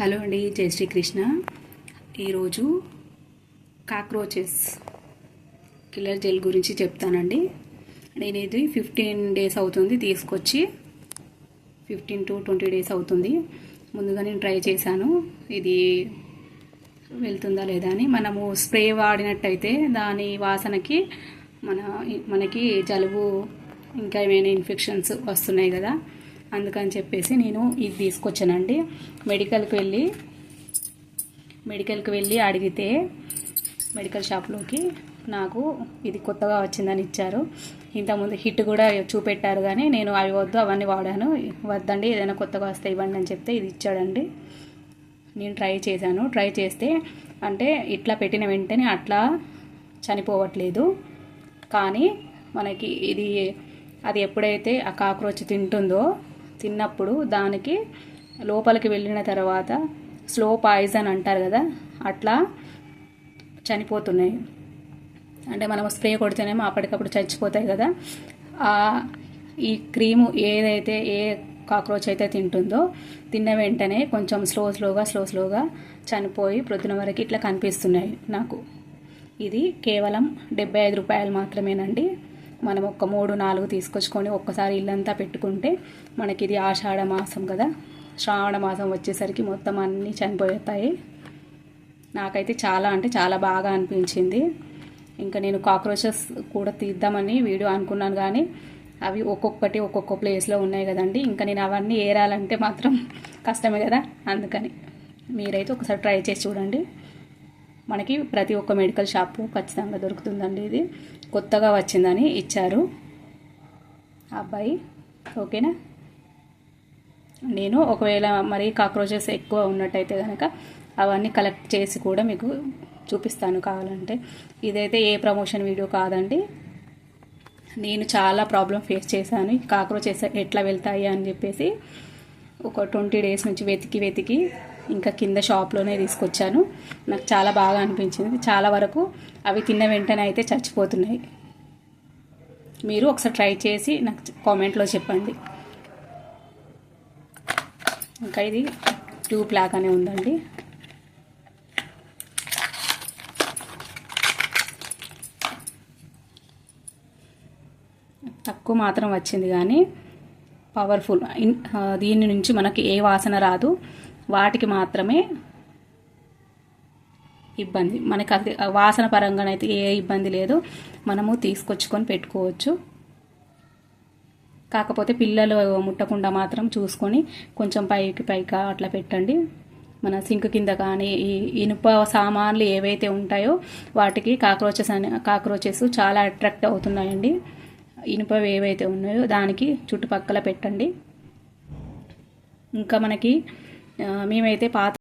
Hello అండి జై శ్రీకృష్ణ. ఈరోజు కాక్రోచెస్ కిల్లర్ జెల్ గురించి చెప్తానండి. నేను ఇది ఫిఫ్టీన్ డేస్ అవుతుంది తీసుకొచ్చి. ఫిఫ్టీన్ టు ట్వంటీ డేస్ అవుతుంది. ముందుగా నేను ట్రై చేశాను. ఇది వెళ్తుందా లేదా అని. మనము స్ప్రే వాడినట్టయితే దాని వాసనకి మన మనకి జలుబు ఇంకా ఏమైనా ఇన్ఫెక్షన్స్ వస్తున్నాయి కదా. అందుకని చెప్పేసి నేను ఇది తీసుకొచ్చానండి. మెడికల్కి వెళ్ళి మెడికల్కి వెళ్ళి అడిగితే మెడికల్ షాప్లోకి నాకు ఇది కొత్తగా వచ్చిందని ఇచ్చారు. ఇంతకుముందు హిట్ కూడా చూపెట్టారు కానీ నేను అవి వద్దు అవన్నీ వాడాను. వద్దండి ఏదైనా కొత్తగా వస్తే ఇవ్వండి అని చెప్తే ఇది ఇచ్చాడండి. నేను ట్రై చేశాను. ట్రై చేస్తే అంటే ఇట్లా పెట్టిన వెంటనే అట్లా చనిపోవట్లేదు. కానీ మనకి ఇది అది ఎప్పుడైతే ఆ కాక్రోచ్ తింటుందో తిన్నప్పుడు దానికి లోపలికి వెళ్ళిన తర్వాత స్లో పాయిజన్ అంటారు కదా అట్లా చనిపోతున్నాయి. అంటే మనం స్ప్రే కొడితేనేమో అప్పటికప్పుడు చచ్చిపోతాయి కదా. ఈ క్రీము ఏదైతే ఏ కాక్రోచ్ అయితే తింటుందో తిన్న వెంటనే కొంచెం స్లో స్లోగా స్లో స్లోగా చనిపోయి ప్రొద్దున వరకు ఇట్లా కనిపిస్తున్నాయి నాకు. ఇది కేవలం డెబ్బై ఐదు రూపాయలు మాత్రమేనండి. మనం ఒక మూడు నాలుగు తీసుకొచ్చుకొని ఒక్కసారి ఇల్లంతా పెట్టుకుంటే మనకి ఇది ఆషాఢ మాసం కదా. శ్రావణ మాసం వచ్చేసరికి మొత్తం అన్నీ చనిపోతాయి. నాకైతే చాలా అంటే చాలా బాగా అనిపించింది. ఇంకా నేను కాక్రోచెస్ కూడా తీద్దామని వీడియో అనుకున్నాను కానీ అవి ఒక్కొక్కటి ఒక్కొక్క ప్లేస్లో ఉన్నాయి కదండి. ఇంకా నేను అవన్నీ ఏరాలంటే మాత్రం కష్టమే కదా అందుకని. మీరైతే ఒకసారి ట్రై చేసి చూడండి. మనకి ప్రతి ఒక్క మెడికల్ షాపు ఖచ్చితంగా దొరుకుతుందండి ఇది. కొత్తగా వచ్చిందని ఇచ్చారు. అబ్బాయి ఓకేనా? నేను ఒకవేళ మరి కాక్రోచెస్ ఎక్కువ ఉన్నట్టయితే కనుక అవన్నీ కలెక్ట్ చేసి కూడా మీకు చూపిస్తాను కావాలంటే. ఇదైతే ఏ ప్రమోషన్ వీడియో కాదండి. నేను చాలా ప్రాబ్లం ఫేస్ చేశాను. కాక్రోచెస్ ఎట్లా వెళ్తాయి అని చెప్పేసి ఒక ట్వంటీ డేస్ నుంచి వెతికి వెతికి ఇంకా కింద షాప్లోనే తీసుకొచ్చాను. నాకు చాలా బాగా అనిపించింది. చాలా వరకు అవి తిన్న వెంటనే అయితే చచ్చిపోతున్నాయి. మీరు ఒకసారి ట్రై చేసి నాకు కామెంట్లో చెప్పండి. ఇంకా ఇది ట్యూబ్ లాగానే ఉందండి. తక్కువ మాత్రం వచ్చింది కానీ పవర్ఫుల్. దీని నుంచి మనకి ఏ వాసన రాదు. వాటికి మాత్రమే ఇబ్బంది. మనకి అది వాసన పరంగానైతే ఏ ఇబ్బంది లేదు. మనము తీసుకొచ్చుకొని పెట్టుకోవచ్చు. కాకపోతే పిల్లలు ముట్టకుండా మాత్రం చూసుకొని కొంచెం పైకి పైగా అట్లా పెట్టండి. మన సింక్ కింద కానీ ఈ ఇనుప సామాన్లు ఏవైతే ఉంటాయో వాటికి కాక్రోచెస్ అని కాక్రోచెస్ చాలా అట్రాక్ట్ అవుతున్నాయండి. ఇనుపవి ఏవైతే ఉన్నాయో దానికి చుట్టుపక్కల పెట్టండి. ఇంకా మనకి మేమైతే పాత